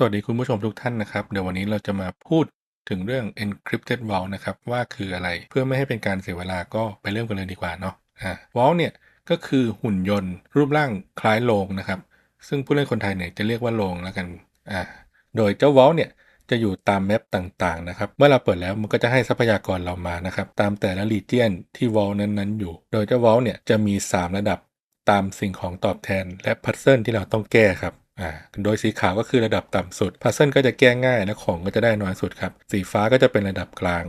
สวัสดีคุณผู้ชมทุกท่านนะครับ เดี๋ยววันนี้เราจะมาพูดถึงเรื่อง encrypted vault นะครับ ว่าคืออะไรเพื่อไม่ให้เป็นการเสียเวลาก็ไปเริ่มกันเลยดีกว่าเนาะอ่า vault เนี่ยก็คือหุ่นยนต์ รูปร่างคล้ายโลงนะครับ ซึ่งผู้เล่นคนไทยเนี่ยจะเรียกว่าโลงแล้วกันอ่าโดยเจ้า vault เนี่ยจะอยู่ตามแมปต่างๆนะครับ เมื่อเราเปิดแล้วมันก็จะให้ทรัพยากรเรามานะครับ ตามแต่ละ region ที่ vault นั้นๆอยู่ โดยเจ้า vault เนี่ยจะมี 3 ระดับตามสิ่งของตอบแทนและพัซเซิลที่เราต้องแก้ครับ อ่าโดยสีขาวก็คือระดับต่ำสุดพัซเซิลก็จะแก้ง่ายและของก็จะได้น้อยสุดครับ สีฟ้าก็จะเป็นระดับกลาง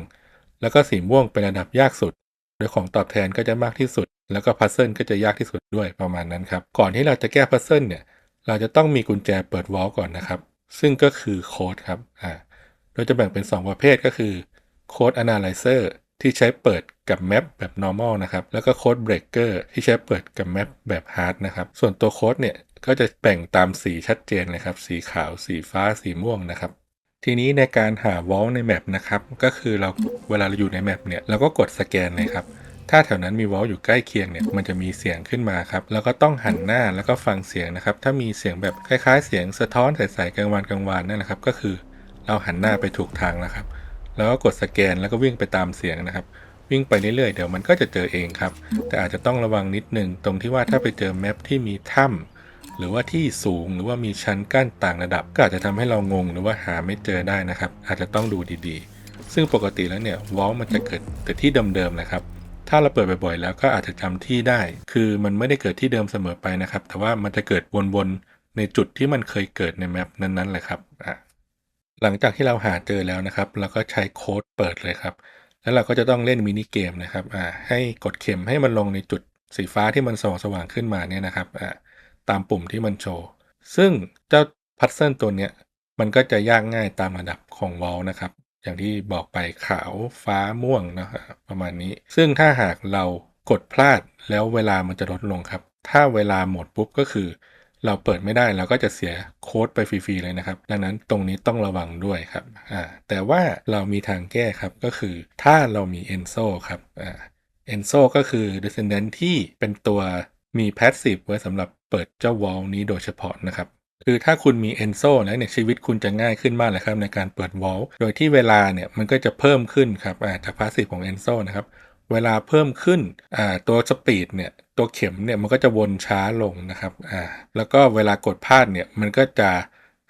แล้วก็สีม่วงเป็นระดับยากสุด โดยของตอบแทนก็จะมากที่สุด แล้วก็พัซเซิลก็จะยากที่สุดด้วยประมาณนั้นครับ ก่อนที่เราจะแก้พัซเซิลเนี่ย เราจะต้องมีกุญแจเปิดวอลก่อนนะครับ ซึ่งก็คือโค้ดครับอ่าโดยจะแบ่งเป็น 2 ประเภทก็คือโค้ด Analyzer ที่ใช้เปิดกับแมปแบบ normal นะครับ แล้วก็โค้ด breaker ที่ใช้เปิดกับแมปแบบ hard นะครับ ส่วนตัวโค้ดเนี่ย ก็จะแบ่งตามสีชัดเจนเลยครับ สีขาวสีฟ้าสีม่วงนะครับ ทีนี้ในการหาวอลในแมปนะครับ ก็คือเราเวลาเราอยู่ในแมปเนี่ยเราก็กดสแกนเลยครับ ถ้าแถวนั้นมีวอลอยู่ใกล้เคียงเนี่ยมันจะมีเสียงขึ้นมาครับ แล้วก็ต้องหันหน้าแล้วก็ฟังเสียงนะครับ ถ้ามีเสียงแบบคล้ายๆ เสียงสะท้อนใสๆกลางวันกลางวันนั่นแหละครับ ก็คือเราหันหน้าไปถูกทางแล้วครับ แล้วก็กดสแกนแล้วก็วิ่งไปตามเสียงนะครับวิ่งไปเรื่อยๆ เดี๋ยวมันก็จะเจอเองครับ แต่อาจจะต้องระวังนิดนึงตรงที่ว่าถ้าไปเจอแมปที่มีถ้ำ หรือว่าที่สูงหรือว่ามีชั้นกั้นต่างระดับ ก็อาจจะทำให้เรางงหรือว่าหาไม่เจอได้นะครับ อาจจะต้องดูดีๆ ซึ่งปกติแล้วเนี่ยวอลมันจะเกิดแต่ที่เดิมๆนะครับ ถ้าเราเปิดบ่อยๆ แล้วก็อาจจะจำที่ได้ คือมันไม่ได้เกิดที่เดิมเสมอไปนะครับ แต่ว่ามันจะเกิดวนๆในจุดที่มันเคยเกิดในแมปนั้นๆเลยครับอะหลังจากที่เราหาเจอแล้วนะครับ เราก็ใช้โค้ดเปิดเลยครับ แล้วเราก็จะต้องเล่นมินิเกมนะครับอ่าให้กดเข็มให้มันลงในจุดสีฟ้าที่มันสว่างสว่างขึ้นมาเนี่ยนะครับอ่า ตามปุ่มที่มันโชว์ ซึ่งเจ้าพัซเซิลตัวเนี้ยมันก็จะยากง่ายตามระดับของวอลนะครับ อย่างที่บอกไปขาวฟ้าม่วงนะฮะประมาณนี้ ซึ่งถ้าหากเรากดพลาดแล้วเวลามันจะลดลงครับ ถ้าเวลาหมดปุ๊บก็คือ เราเปิดไม่ได้เราก็จะเสียโค้ดไปฟรีๆเลยนะครับ ดังนั้นตรงนี้ต้องระวังด้วยครับอ่าแต่ว่าเรามีทางแก้ครับก็คือถ้าเรามี Enso ครับอ่า Enso ก็คือ Descendant ที่เป็นตัวมี Passive ไว้สำหรับ เปิดเจ้าวอลนี้โดยเฉพาะนะครับ คือถ้าคุณมี Enso แล้วเนี่ยชีวิตคุณจะง่ายขึ้นมากเลยครับในการเปิดวอลโดยที่เวลาเนี่ยมันก็จะเพิ่มขึ้นครับอ่าจากพาสซีฟของ Enso นะครับเวลาเพิ่มขึ้นอ่าตัวสปีดเนี่ยตัวเข็มเนี่ยมันก็จะวนช้าลงนะครับอ่าแล้วก็เวลากดพลาดเนี่ยมันก็จะ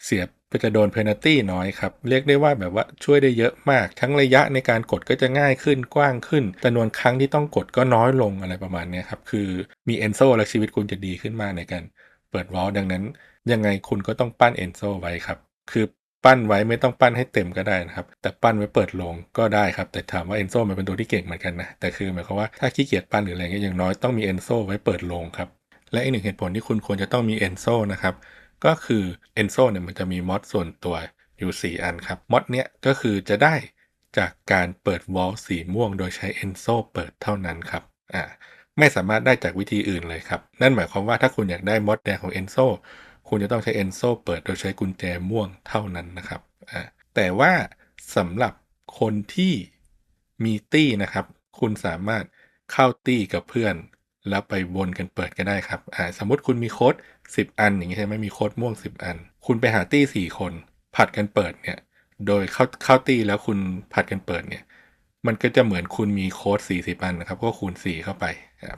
เสีย ก็จะโดนเพนัลตี้น้อยครับ เรียกได้ว่าแบบว่าช่วยได้เยอะมาก ทั้งระยะในการกดก็จะง่ายขึ้นกว้างขึ้นจำนวนครั้งที่ต้องกดก็น้อยลงอะไรประมาณนี้ครับ คือมีเอนโซแล้วชีวิตคุณจะดีขึ้นมากในการเปิดวอลดังนั้น ยังไงคุณก็ต้องปั้นเอนโซไว้ครับ คือปั้นไว้ไม่ต้องปั้นให้เต็มก็ได้นะครับ แต่ปั้นไว้เปิดลงก็ได้ครับ แต่ถามว่า Enso มันเป็นตัวที่เก่งเหมือนกันนะ แต่คือหมายความว่าถ้าขี้เกียจปั้นหรืออะไรเงี้ยอย่างน้อยต้องมี Enso ไว้เปิดลงครับ และอีกหนึ่งเหตุผลที่คุณควรจะต้องมี Enso นะครับ ก็คือ Enso เนี่ยมันจะมีมอดส่วนตัวอยู่ 4 อันครับมอดเนี้ยก็คือจะได้จากการเปิดวอลสีม่วง โดยใช้ Enso เปิดเท่านั้นครับอ่าไม่สามารถได้จากวิธีอื่นเลยครับ นั่นหมายความว่าถ้าคุณอยากได้มอดแดงของ Enso คุณจะต้องใช้ Enso เปิดโดยใช้กุญแจม่วงเท่านั้นนะครับอ่าแต่ว่าสำหรับคนที่มีตี้นะครับ คุณสามารถเข้าตี้กับเพื่อน แล้วไปวนกันเปิดก็ได้ครับอ่าสมมติคุณมีโค้ด10 อันอย่างนี้ใช่ไหมมีโค้ดม่วง 10 อัน คุณไปหาตี้ 4 คน ผัดกันเปิดเนี่ย โดยเข้าเข้าตี้แล้วคุณผัดกันเปิดเนี่ย มันก็จะเหมือนคุณมีโค้ด40 อันนะครับ ก็คูณ 4 เข้าไป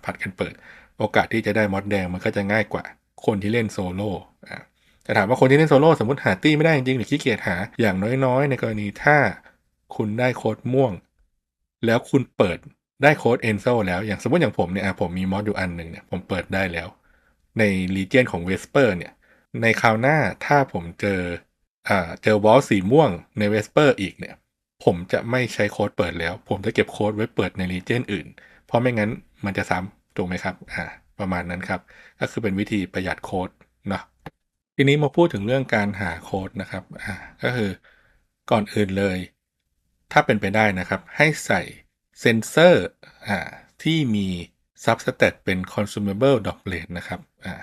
ผัดกันเปิด โอกาสที่จะได้มอดแดงมันก็จะง่ายกว่าคนที่เล่นโซโล่อ่าแต่ถามว่าคนที่เล่นโซโล่สมมติหาตี้ไม่ได้จริงๆหรือขี้เกียจหาอย่างน้อยๆ ในกรณีถ้าคุณได้โค้ดม่วง แล้วคุณเปิด ได้โค้ด e n s o แล้ว อย่างสมมติอย่างผมเนี่ยอะผมมีมอดอยู่อันหนึ่งเนี่ยผมเปิดได้แล้ว ใน Legion ของ Vesper เนี่ย ในคราวหน้าถ้าผมเจออ่าเจอวอลสีม่วงใน Vesper อีกเนี่ย ผมจะไม่ใช้โค้ดเปิดแล้ว ผมจะเก็บโค้ดไว้เปิดใน Legion อื่น เพราะไม่งั้นมันจะซ้ำถูกไหมครับอ่าประมาณนั้นครับ ก็คือเป็นวิธีประหยัดโค้ดเนาะทีนี้มาพูดถึงเรื่องการหาโค้ดนะครับอ่าก็คือก่อนอื่นเลย ถ้าเป็นไปได้นะครับ ให้ใส่ เซนเซอร์อ่าที่มี substat เป็น consumable dot rate นะครับอ่า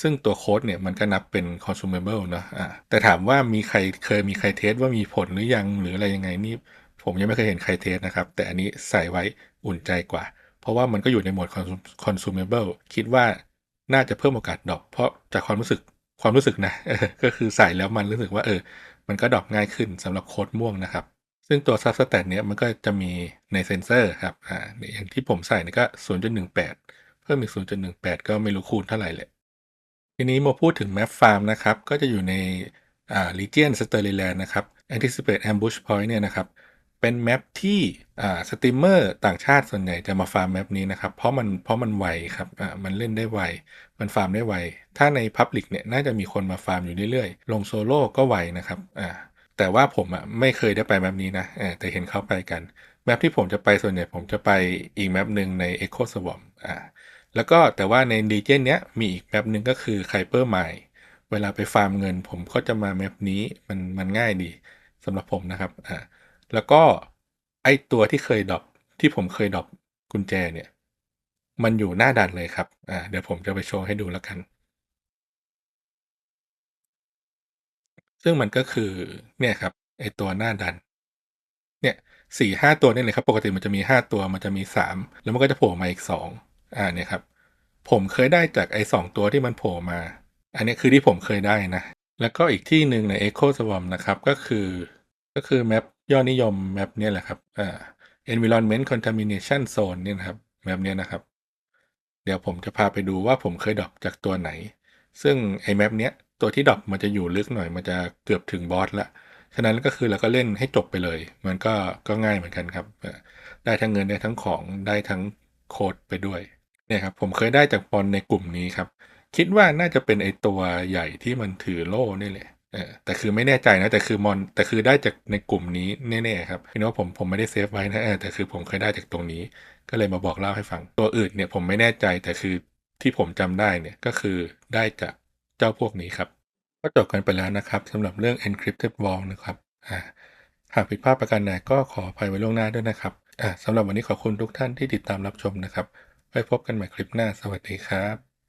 ซึ่งตัวโค้ดเนี่ยมันก็นับเป็น consumable เนอะอ่าแต่ถามว่ามีใครเคยมีใครเทสว่ามีผลหรือยังหรืออะไรยังไงนี่ผมยังไม่เคยเห็นใครเทสนะครับ แต่อันนี้ใส่ไว้อุ่นใจกว่า เพราะว่ามันก็อยู่ในโหมด consumable คิดว่าน่าจะเพิ่มโอกาสดรอปเพราะจากความรู้สึกความรู้สึกนะก็คือใส่แล้วมันรู้สึกว่าเออ มันก็ดรอปง่ายขึ้นสำหรับโค้ดม่วงนะครับ ซึ่งตัว Substat เนี้ยมันก็จะมีในเซนเซอร์ครับอ่าอย่างที่ผมใส่นี่ก็ 0.18 เพิ่มอีก 0.18 ก็ไม่รู้คูณเท่าไหร่เลยทีนี้มาพูดถึง Map Farm นะครับ ก็จะอยู่ในอ่า Legion s t e r l y l a n d นะครับ Anticipate Ambush Point เนี่ยนะครับเป็นแมปที่อ่าสตรีมเมอร์ต่างชาติส่วนใหญ่จะมาฟาร์มแมปนี้นะครับเพราะมันเพราะมันไวครับอ่ามันเล่นได้ไว มันฟาร์มได้ไว ถ้าใน Public เนี่ยน่าจะมีคนมาฟาร์มอยู่เรื่อยๆ ลงโซโล่ก็ไวนะครับอ่า แต่ว่าผมอะไม่เคยได้ไปแมปนี้นะแต่เห็นเขาไปกัน แมปที่ผมจะไปส่วนใหญ่ผมจะไปอีกแมปหนึ่งใน Echo Swarm อ่าแล้วก็แต่ว่าใน Legion เนี้ยมีอีกแมปหนึ่งก็คือ Hyper Mine เวลาไปฟาร์มเงิน ผมก็จะมาแมปนี้มันมันง่ายดีสำหรับผมนะครับอ่าแล้วก็ไอตัวที่เคยดรอปที่ผมเคยดรอปกุญแจเนี่ย มันอยู่หน้าดันเลยครับอ่าเดี๋ยวผมจะไปโชว์ให้ดูแล้วกัน ซึ่งมันก็คือเนี่ยครับไอตัวหน้าดัน เนี่ยสี่ห้าตัวนี่เลยครับ ปกติมันจะมีห้าตัวมันจะมีสามแล้วมันก็จะโผล่มาอีกสองอ่าเนี่ยครับ ผมเคยได้จากไอสองตัวที่มันโผล่มา อันนี้คือที่ผมเคยได้นะ แล้วก็อีกที่หนึ่งใน Echo Swarm นะครับ ก็คือก็คือแมปยอดนิยมแมปเนี่ยแหละครับอ่า Environment Contamination Zone เนี่ยนะครับแมปเนี้ยนะครับ เดี๋ยวผมจะพาไปดูว่าผมเคยดรอปจากตัวไหน ซึ่งไอแมปเนี้ย ตัวที่ดรอปมันจะอยู่ลึกหน่อย มันจะเกือบถึงบอสละฉะนั้นก็คือเราก็เล่นให้จบไปเลย มันก็ก็ง่ายเหมือนกันครับ ได้ทั้งเงินได้ทั้งของได้ทั้งโค้ดไปด้วยเนี่ยครับผมเคยได้จากบอลในกลุ่มนี้ครับ คิดว่าน่าจะเป็นไอตัวใหญ่ที่มันถือโล่นี่แหละแต่คือไม่แน่ใจนะแต่คือมอนแต่คือได้จากในกลุ่มนี้แน่ๆครับพี่น้องผมผมไม่ได้เซฟไว้นะแต่คือผมเคยได้จากตรงนี้ ก็เลยมาบอกเล่าให้ฟังตัวอื่นเนี่ยผมไม่แน่ใจแต่คือที่ผมจำได้เนี่ยก็คือได้จาก จ้าพวกนี้ครับ ก็จบกันไปแล้วนะครับสำหรับเรื่อง encrypted vault นะครับหากผิดพลาดประการใดก็ขออภัยไว้ล่วงหน้าด้วยนะครับสำหรับวันนี้ขอบคุณทุกท่านที่ติดตามรับชมนะครับไว้พบกันใหม่คลิปหน้าสวัสดีครับ